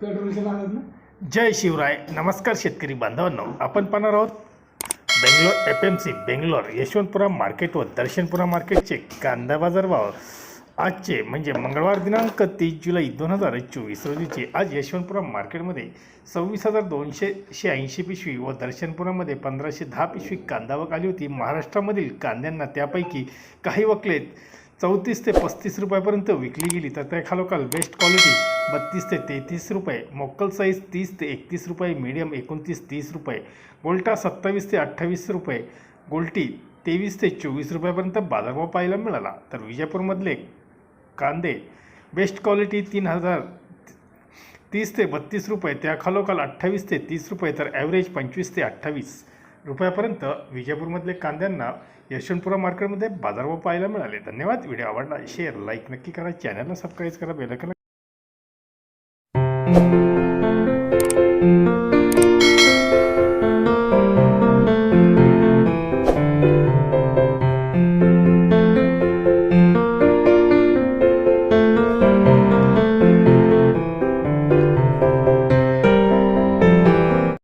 पेट्रोलचे लागत ना? जय शिवराय. नमस्कार शेतकरी बांधवांनो. आपण पाहणार आहोत Bangalore F M C Bangalore Yeshwanthpur market व दर्शनपुरा मार्केटचे कांदा बाजार भाव. आजचे म्हणजे मंगळवार दिनांक तीस जुलै दोन हजार चोवीस रोजीचे. आज यशवंतपुरा मार्केटमध्ये सव्वीस हजार दोनशे ऐंशी पिशवी व दर्शनपुरामध्ये पंधराशे दहा पिशवी कांदा वक आली होती. महाराष्ट्रामधील कांद्यांना त्यापैकी काही वकलेत चौतीस ते पस्तीस रुपयापर्यंत विकली गेली. तर त्या खालोखाल बेस्ट क्वालिटी बत्तीस ते तेहतीस रुपये मोक्कल साईज तीस ते एकतीस रुपये मीडियम एकोणतीस तीस रुपये गोल्टा सत्तावीस ते अठ्ठावीस रुपये गोल्टी तेवीस ते चोवीस रुपयापर्यंत बाजारभाव पाहायला मिळाला. तर विजयपूरमधले कांदे बेस्ट क्वालिटी तीन हजार तीस ते बत्तीस रुपये त्या खालोखाल अठ्ठावीस ते तीस रुपये तर ॲव्हरेज पंचवीस ते अठ्ठावीस. रुपयापर्यंत विजयपूरमधले कांद्यांना यशवंतपुरा मार्केटमध्ये बाजारभाव पाहायला मिळाले. धन्यवाद. व्हिडिओ आवडला शेअर लाईक नक्की करा. चॅनलला सबस्क्राईब करा बेलायकन